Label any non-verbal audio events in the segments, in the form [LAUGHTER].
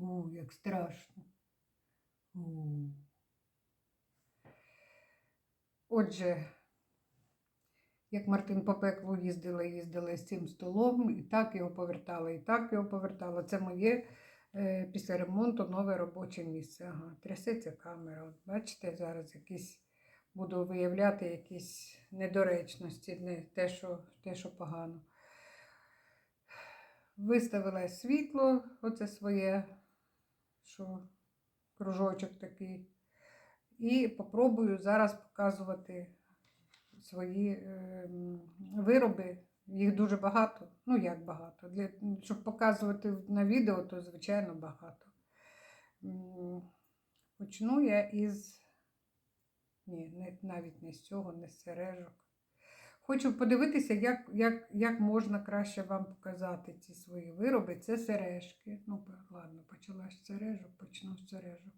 У, як страшно. У. Отже, як Мартин по пеклу їздила, їздила з цим столом, і так його повертала, і так його повертала. Це моє е, після ремонту нове робоче місце. Ага, трясеться камера. От бачите, зараз якісь буду виявляти якісь недоречності, не те, що, те, що погано. Виставила світло, оце своє, що кружочок такий. І попробую зараз показувати свої е, вироби. Їх дуже багато. Ну, як багато. Для, щоб показувати на відео, то звичайно багато. Почну я із. Ні, навіть не з цього, не з сережок. Хочу подивитися, як, як, як можна краще вам показати ці свої вироби. Це сережки. Ну, ладно, почала з сережок, почну з сережок.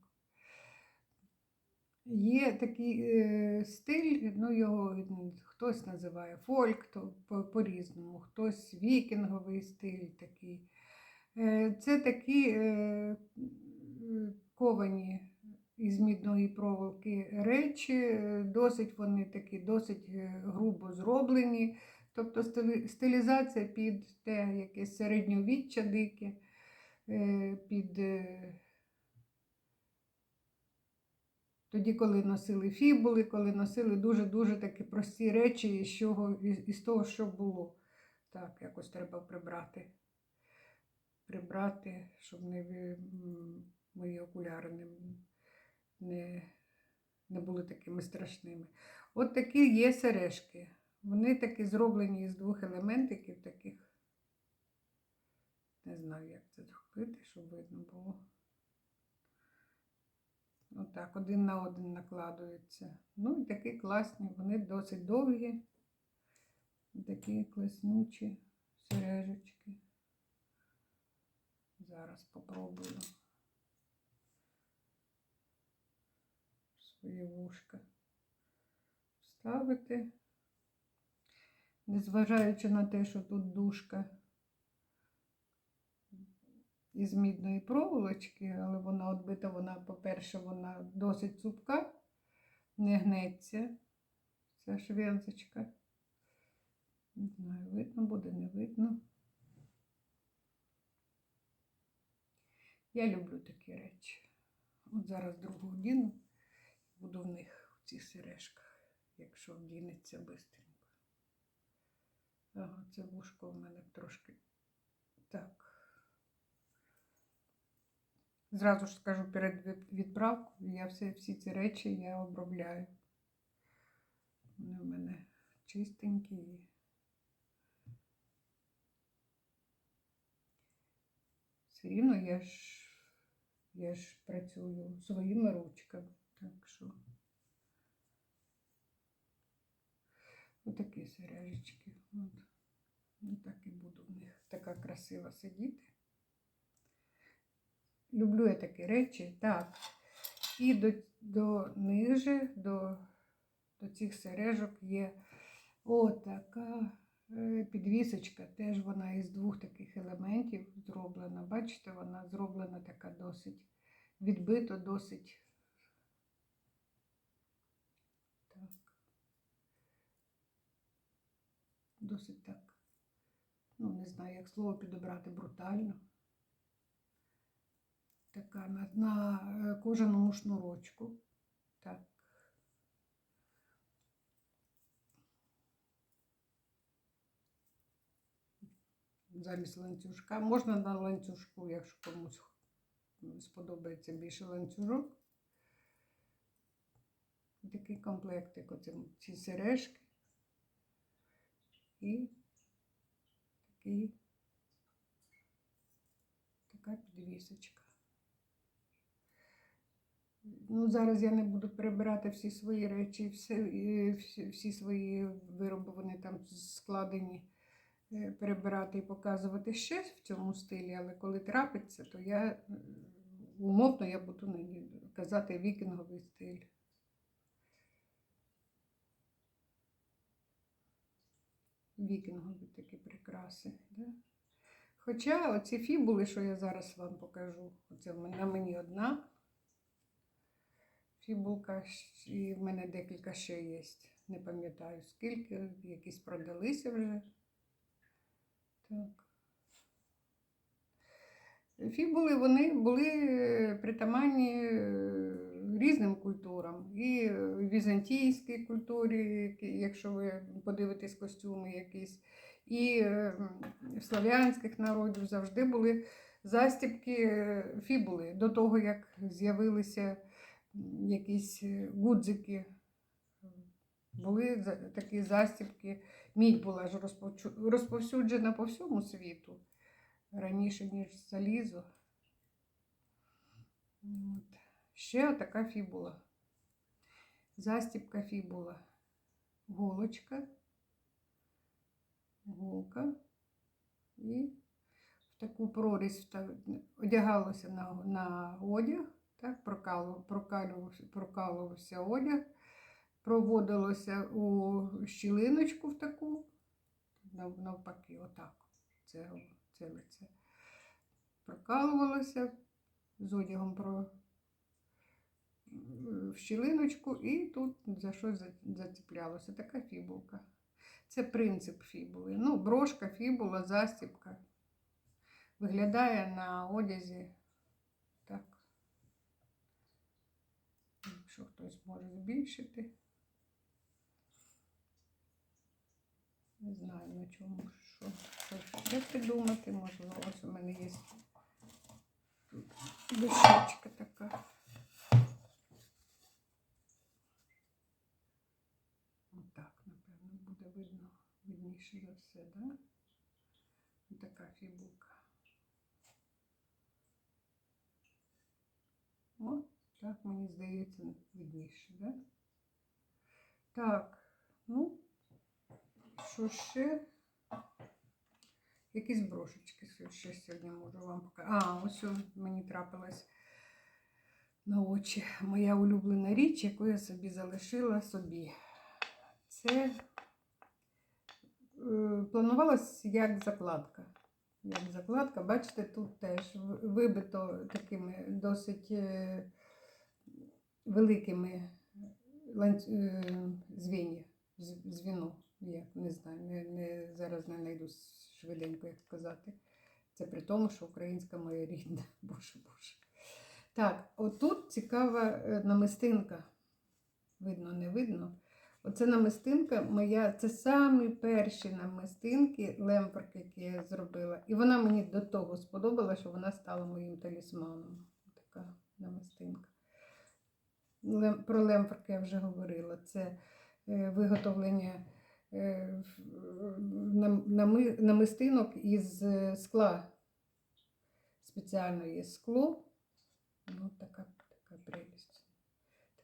Є такий е, стиль, ну його хтось називає фольк, по-різному, хтось вікінговий стиль такий. Е, це такі е, ковані із мідної проволоки речі, досить вони такі, досить е, грубо зроблені. Тобто стилізація під те якесь середньовіччя дике, е, під е, тоді, коли носили фібули, коли носили дуже-дуже такі прості речі із, чого, із того, що було. Так, якось треба прибрати. Прибрати, щоб не, мої окуляри не, не, не були такими страшними. От такі є сережки. Вони такі зроблені із двох елементиків таких. Не знаю, як це зробити, щоб видно було. Отак, один на один накладується. Ну і такі класні, вони досить довгі. Такі класнючі сережечки. Зараз попробую свої вушка вставити. Незважаючи на те, що тут дужка із мідної проволочки, але вона отбита, вона, по-перше, вона досить цупка, не гнеться. Ця швензочка. Не знаю, видно буде, не видно. Я люблю такі речі. От зараз другу вдіну, буду в них в цих сережках, якщо вдінеться швидко. Ага, це вушко в мене трошки так. Зразу ж скажу перед відправкою, я все, всі ці речі я обробляю. Вони в мене чистенькі. Все рівно я ж, я ж працюю своїми ручками. Так що отакі сережечки. От. Ну, так і буду в них така красива сидіти. Люблю я такі речі. Так. І до, до ниже, до, до цих сережок є отака е, підвісочка. Теж вона із двох таких елементів зроблена. Бачите, вона зроблена така досить відбито, досить. Так. Досить так. Ну, не знаю, як слово підобрати брутально така на, на е, кожаному шнурочку. Так. Замість ланцюжка. Можна на ланцюжку, якщо комусь сподобається більше ланцюжок. Такий комплектик, оце ці сережки. І такий, така підвісочка. Ну, зараз я не буду перебирати всі свої речі, всі, всі, свої вироби, вони там складені, е, перебирати і показувати ще в цьому стилі, але коли трапиться, то я умовно я буду казати вікінговий стиль. Вікінгові такі прикраси. Да? Хоча оці фібули, що я зараз вам покажу, оце на мені одна фібулка, і в мене декілька ще є. Не пам'ятаю скільки, якісь продалися вже. Так. Фібули вони були притаманні е, різним культурам. І візантійській культурі, якщо ви подивитесь костюми якісь, і е, в слав'янських народів завжди були застібки е, фібули до того, як з'явилися якісь е, гудзики. Були такі застібки. Мідь була ж розповсюджена по всьому світу раніше, ніж залізо. От. Ще така фібула. Застібка фібула. Голочка, голка. І в таку прорізь одягалося на, на одяг, так, прокалювався, прокалувався одяг, проводилося у щілиночку в таку, навпаки, отак. Це, це лице. Прокалувалося з одягом про в щілиночку і тут за щось за- зацеплялося. Така фібулка. Це принцип фібули. Ну, брошка, фібула, застібка. Виглядає на одязі так. Якщо хтось може збільшити. Не знаю на чому, що, що ще придумати. Можливо, ось у мене є тут дощечка така. Отак, напевно, буде видно, видніше за все, да? Така фібулка. О, так, мені здається, видніше, да? Так, ну, що ще? Якісь брошечки ще сьогодні можу вам показати. А, ось мені трапилась на очі моя улюблена річ, яку я собі залишила собі. Це планувалось як закладка. Як закладка, бачите, тут теж вибито такими досить е, великими е, звіння, з- звіно. Я не знаю, не, не, зараз не знайду швиденько, як сказати. Це при тому, що українська моя рідна. [LAUGHS] Боже Боже. Так, отут цікава е, намистинка. Видно, не видно. Оце намистинка моя, це самі перші намистинки, лемпорки, які я зробила. І вона мені до того сподобала, що вона стала моїм талісманом. Така намистинка. Лем- Про лемпорки я вже говорила. Це е, виготовлення е, нам- нами- намистинок із е, скла. Спеціально є скло. Ну, така, така.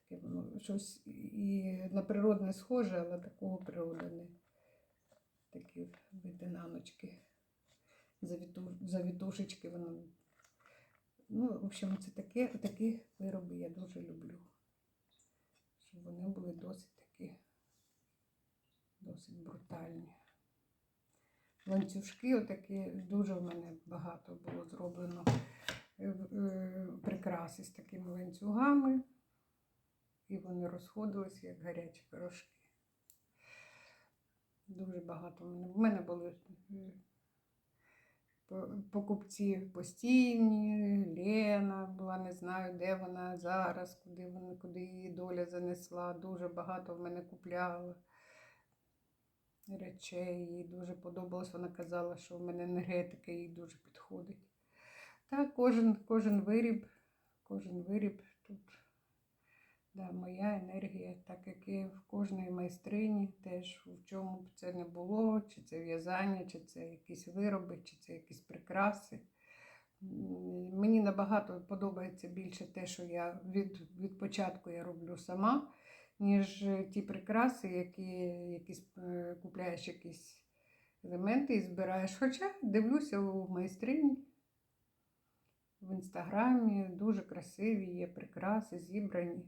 Таке воно щось і на природне схоже, але такого природа не. Такі видинаночки, завіту, завітушечки. Воно. Ну, в общем, це таке, такі вироби я дуже люблю. Щоб вони були досить такі, досить брутальні. Ланцюжки отакі, дуже в мене багато було зроблено е, е, прикраси з такими ланцюгами. І вони розходилися, як гарячі пирожки. Дуже багато в мене. В мене були покупці постійні, Лена була, не знаю, де вона зараз, куди вона, куди її доля занесла. Дуже багато в мене купляла речей. Їй дуже подобалось. Вона казала, що в мене енергетика їй дуже підходить. Так, кожен, кожен виріб, кожен виріб тут. Да, моя енергія, так як і в кожної майстрині, теж в чому б це не було, чи це в'язання, чи це якісь вироби, чи це якісь прикраси. Мені набагато подобається більше те, що я від, від початку я роблю сама, ніж ті прикраси, які якісь, е, купляєш якісь елементи і збираєш. Хоча дивлюся у майстрині в інстаграмі, дуже красиві є прикраси, зібрані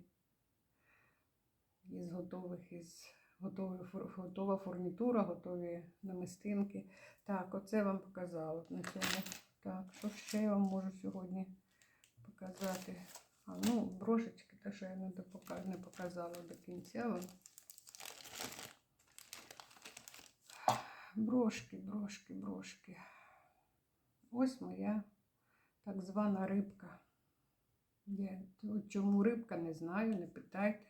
із готових із готові, готова фурнітура, готові намистинки. Так, оце вам показала на цьому. Так, що ще я вам можу сьогодні показати? А, ну, брошечки, те, що я не, показала до кінця вам. Брошки, брошки, брошки. Ось моя так звана рибка. Я чому рибка, не знаю, не питайте.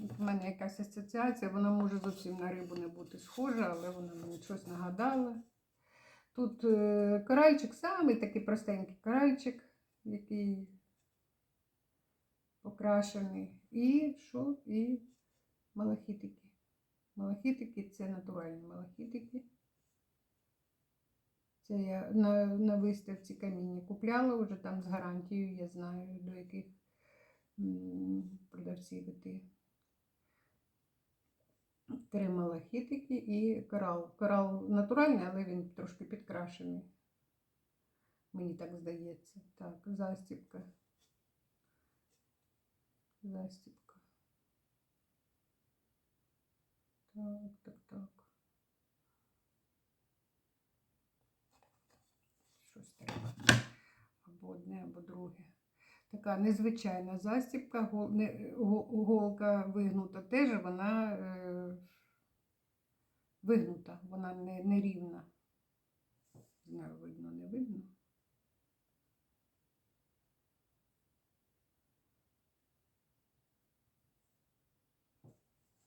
В мене якась асоціація, вона може зовсім на рибу не бути схожа, але вона мені щось нагадала. Тут е, коральчик, самий такий простенький коральчик, який покрашений. І що? І малахітики. Малахітики це натуральні малахітики. Це я на, на виставці каміння купляла вже там з гарантією, я знаю, до яких продавців іти. Три малахітики і корал. Корал натуральний, але він трошки підкрашений. Мені так здається. Так, застібка. Застібка. Так, так, так. Щось треба. Або одне, або друге. Така незвичайна застібка, голка вигнута теж, вона е, вигнута, вона не, не рівна. Знаю, видно, не видно.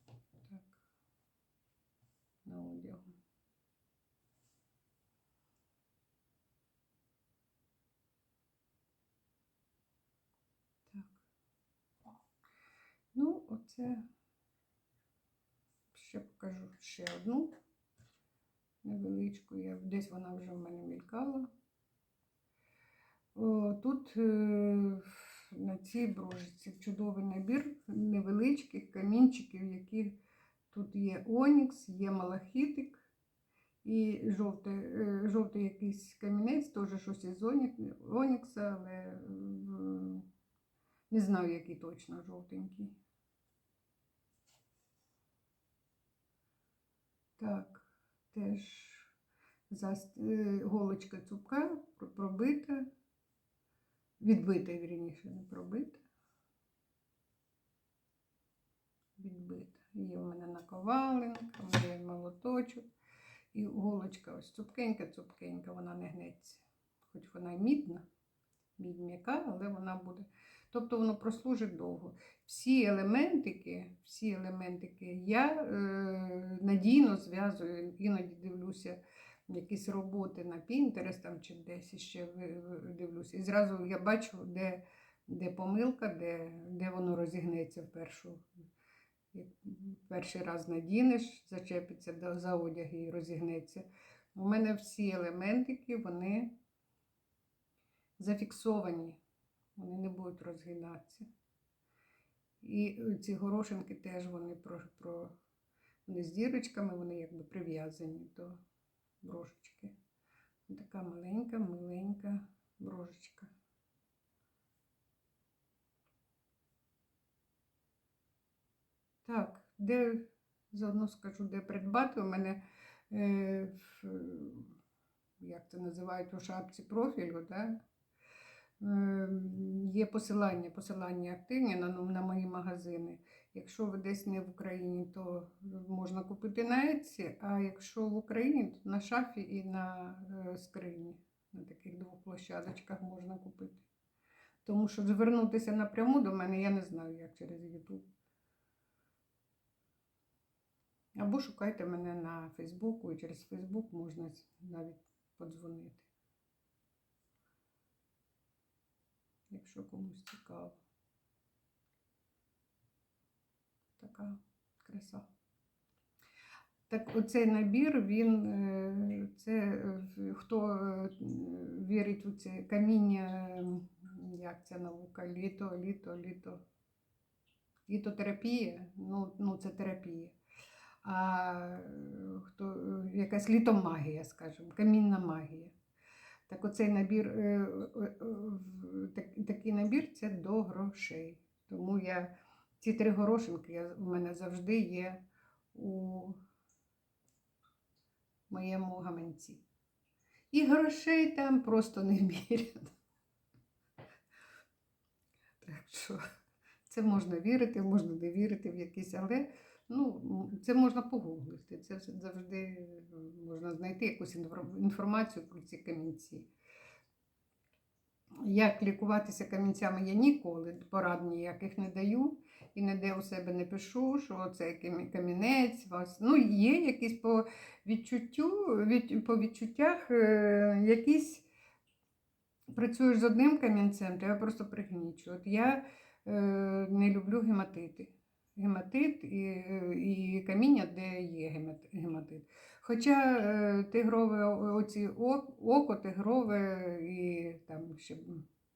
Так, на одягу. Так. Ну, оце ще покажу ще одну невеличку. Я, десь вона вже в мене мількала. О, тут е, на цій брожиці чудовий набір невеличких камінчиків, які тут є онікс, є малахітик і жовтий, е, жовтий якийсь камінець, теж щось із онікса, але е, не знаю, який точно жовтенький. Так, теж е, голочка цупка пробита, відбита, вірніше, не пробита. Відбита. Є в мене наковаленка, мене молоточок. І голочка ось цупкенька, цупкенька, вона не гнеться. Хоч вона й мідна, мідь м'яка, але вона буде. Тобто воно прослужить довго. Всі елементики, всі елементики я е, надійно зв'язую, іноді дивлюся якісь роботи на Pinterest там, чи десь ще дивлюся. І зразу я бачу, де, де помилка, де, де воно розігнеться в першу. Перший раз надінеш, зачепиться за одяг і розігнеться. У мене всі елементики, вони зафіксовані, вони не будуть розгинатися. І ці горошинки теж вони про, про вони з дірочками, вони якби прив'язані до брошечки. Така маленька, миленька брошечка. Так, де заодно скажу, де придбати. У мене е, як це називають у шапці профілю, да? Е, є посилання, посилання активні на, на мої магазини. Якщо ви десь не в Україні, то можна купити на Etsy, а якщо в Україні, то на шафі і на е, скрині. На таких двох площадочках можна купити. Тому що звернутися напряму до мене я не знаю, як через YouTube. Або шукайте мене на Фейсбуку, і через Фейсбук можна навіть подзвонити. Якщо комусь цікаво. Така краса. Так, оцей набір, він е, це е, хто е, вірить у це каміння, як ця наука, літо, літо, літо. Літотерапія, ну, ну це терапія. А хто, якась літомагія, скажімо, камінна магія. Так оцей набір, е, е, е, такий набір це до грошей. Тому я ці три горошинки у мене завжди є у моєму гаманці. І грошей там просто не неміряно. Так що це можна вірити, можна не вірити в якісь, але ну, це можна погуглити. Це завжди е, можна знайти якусь інформацію про ці камінці. Як лікуватися камінцями я ніколи порад ніяких не даю і ніде у себе не пишу, що це камі- камінець. Вас. Ну, є якісь по відчуттю, від, по відчуттях е, якісь працюєш з одним камінцем, тебе просто пригнічує. От я е, не люблю гематити. Гематит і, і каміння, де є гематит. Хоча е, тигрове оці око, тигрове і там ще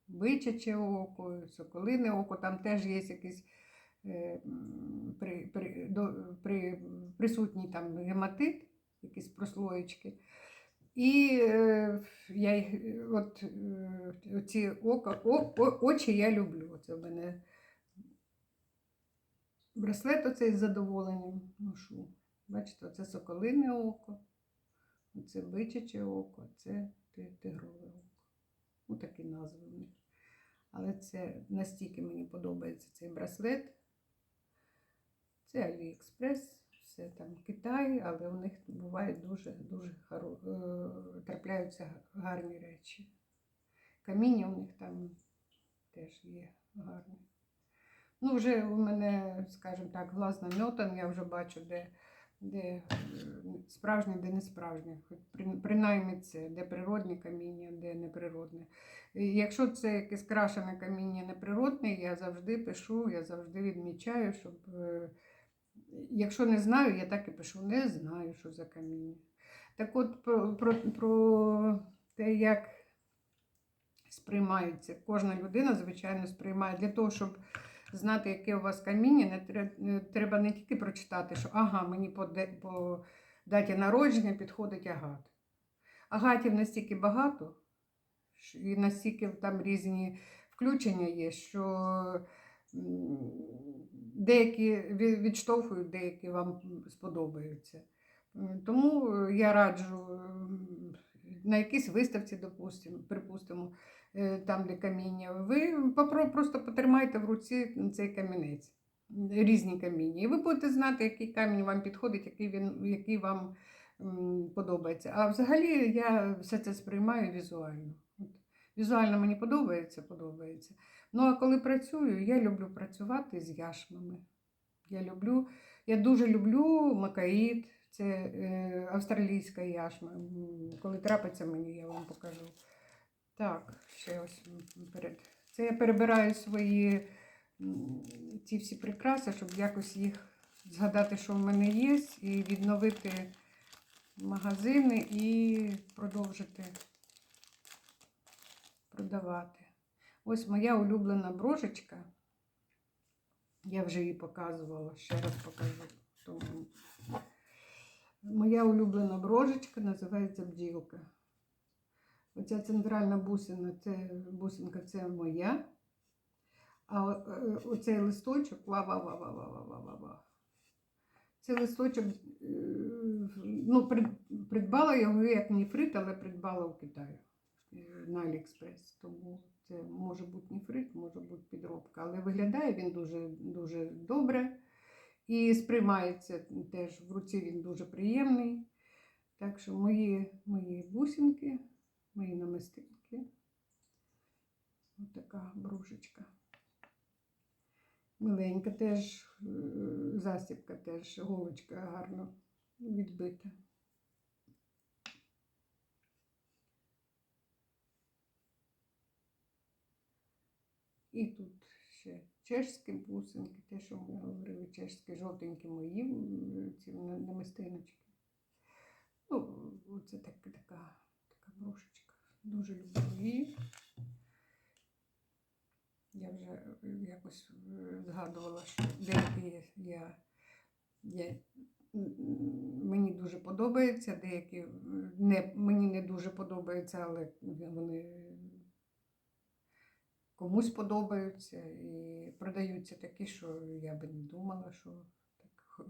бичаче око, соколине око, там теж є якісь е, при, при, до, при, присутній там гематит, якісь прослоєчки. І е, я от е, ці ока, о, о, очі я люблю. Це в мене браслет оцей з задоволенням ношу. Бачите, це соколине око, це бичаче око, це тигрове око. Ну, такі назви в них. Але це настільки мені подобається цей браслет. Це Аліекспрес, все там Китай, але у них бувають дуже дуже хоро... е, трапляються гарні речі. Каміння у них там теж є гарне. Ну, вже у мене, скажімо так, глаз наметан, я вже бачу, де, де е, справжнє, де не справжнє. Принаймні це, де природне каміння, де неприродне. Якщо це якесь крашене каміння неприродне, я завжди пишу, я завжди відмічаю, щоб. е, Якщо не знаю, я так і пишу, не знаю, що за каміння. Так от про, про, про те, як сприймається. Кожна людина, звичайно, сприймає для того, щоб знати, яке у вас каміння, не треба не тільки прочитати, що ага, мені по, по даті народження підходить агат. Агатів настільки багато, і настільки там різні включення є, що деякі відштовхують, деякі вам сподобаються. Тому я раджу на якійсь виставці, допустимо, припустимо, е, там, де каміння, ви просто потримайте в руці цей камінець, різні каміння. І ви будете знати, який камінь вам підходить, який, він, який вам подобається. А взагалі я все це сприймаю візуально. Візуально мені подобається, подобається. Ну а коли працюю, я люблю працювати з яшмами. Я люблю, я дуже люблю макаїд, це е, австралійська яшма. Коли трапиться мені, я вам покажу. Так, ще ось перед. Це я перебираю свої ці всі прикраси, щоб якось їх згадати, що в мене є, і відновити магазини і продовжити продавати. Ось моя улюблена брошечка. Я вже її показувала, ще раз покажу. Моя улюблена брошечка називається бджілка. Оця центральна бусина, це бусинка це моя. А е, оцей листочок ва-ва-ва-ва-ва-ва-ва-ва. Цей листочок, е, ну, придбала його як ніфрит, але придбала у Китаї е, на Аліекспрес. Тому це може бути ніфрит, може бути підробка. Але виглядає він дуже, дуже добре. І сприймається теж в руці він дуже приємний. Так що мої, мої бусинки, мої намистинки. Ось така брушечка. Миленька теж, е, застібка теж, голочка гарно відбита. І тут чешські бусинки, те, що ми говорили, чешські жовтенькі мої ці на- намистиночки. Ну, це так, така, така брошечка. Дуже люблю її. Я вже е, якось е, згадувала, що деякі я, я, мені дуже подобаються, деякі е, не, мені не дуже подобаються, але вони комусь подобаються і продаються такі, що я би не думала, що так.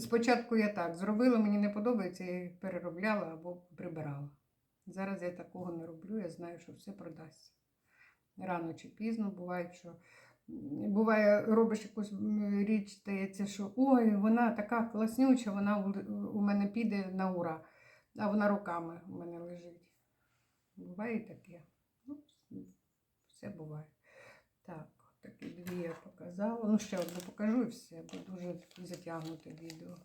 Спочатку я так зробила, мені не подобається, я їх переробляла або прибирала. Зараз я такого не роблю, я знаю, що все продасться. Рано чи пізно буває, що буває, робиш якусь річ, здається, що ой, вона така класнюча, вона у- мене піде на ура, а вона руками у мене лежить. Буває таке. Все буває. Так, такі дві я показала. Ну, ще одну покажу і все, бо дуже затягнуте відео.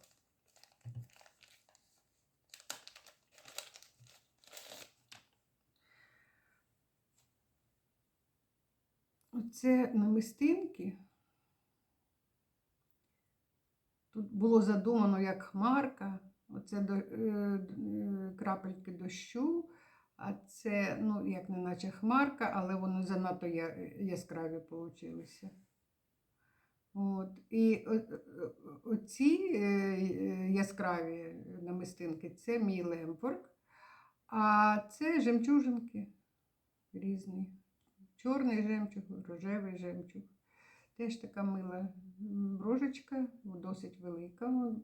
Оце намистинки. Тут було задумано як хмарка, оце до, е, е, крапельки дощу, а це, ну, як не наче хмарка, але воно занадто яскраві получилися. От. І о- о- оці е, е, яскраві намистинки це мій лемворк, а це жемчужинки різні. Чорний жемчуг, рожевий жемчуг. Теж така мила м, брошечка, досить велика,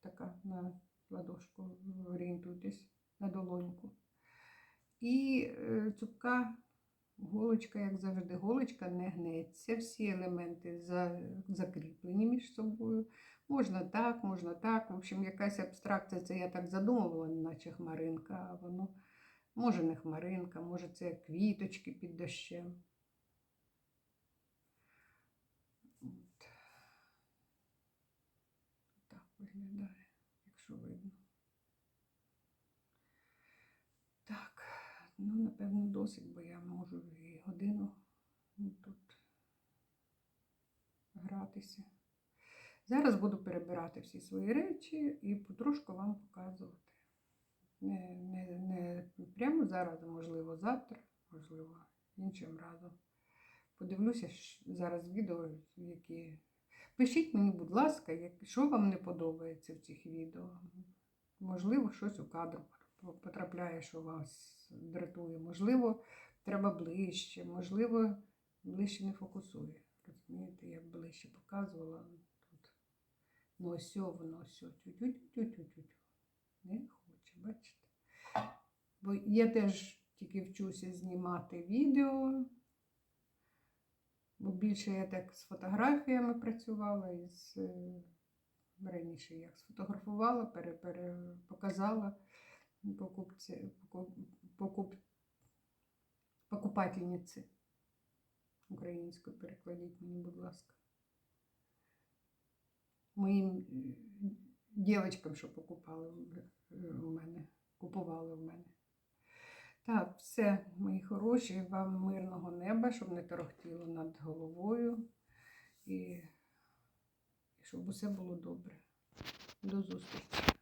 така на ладошку орієнтуйтесь, на долоньку. І е, цупка голочка, як завжди, голочка не гнеться. Всі елементи закріплені між собою. Можна так, можна так. В общем, якась абстракція, це я так задумувала, наче хмаринка, а воно може не хмаринка, може це квіточки під дощем. От. Так виглядає, якщо видно. Так, ну, напевно, досить, бо я можу і годину тут гратися. Зараз буду перебирати всі свої речі і потрошку вам показувати. Не, не, не прямо зараз, а можливо, завтра, можливо, іншим разом. Подивлюся зараз відео, які. Пишіть мені, будь ласка, що вам не подобається в цих відео. Можливо, щось у кадр потрапляє, що вас дратує. Можливо, треба ближче, можливо, ближче не фокусує. Розумієте, я ближче показувала тут. Ну, ось воно ось. тю-тю-тю-тю-тю-тю. Не хоче, бачите? Бо я теж тільки вчуся знімати відео. Бо більше я так з фотографіями працювала і з е, раніше як сфотографувала, пере, пере, показала покупці, покуп, покуп, покупательниці. Українською перекладіть мені, будь ласка. Моїм е, дівчаткам, що покупали у- мене, купували у мене. Так, все, мої хороші, вам мирного неба, щоб не торохтіло над головою і щоб усе було добре. До зустрічі.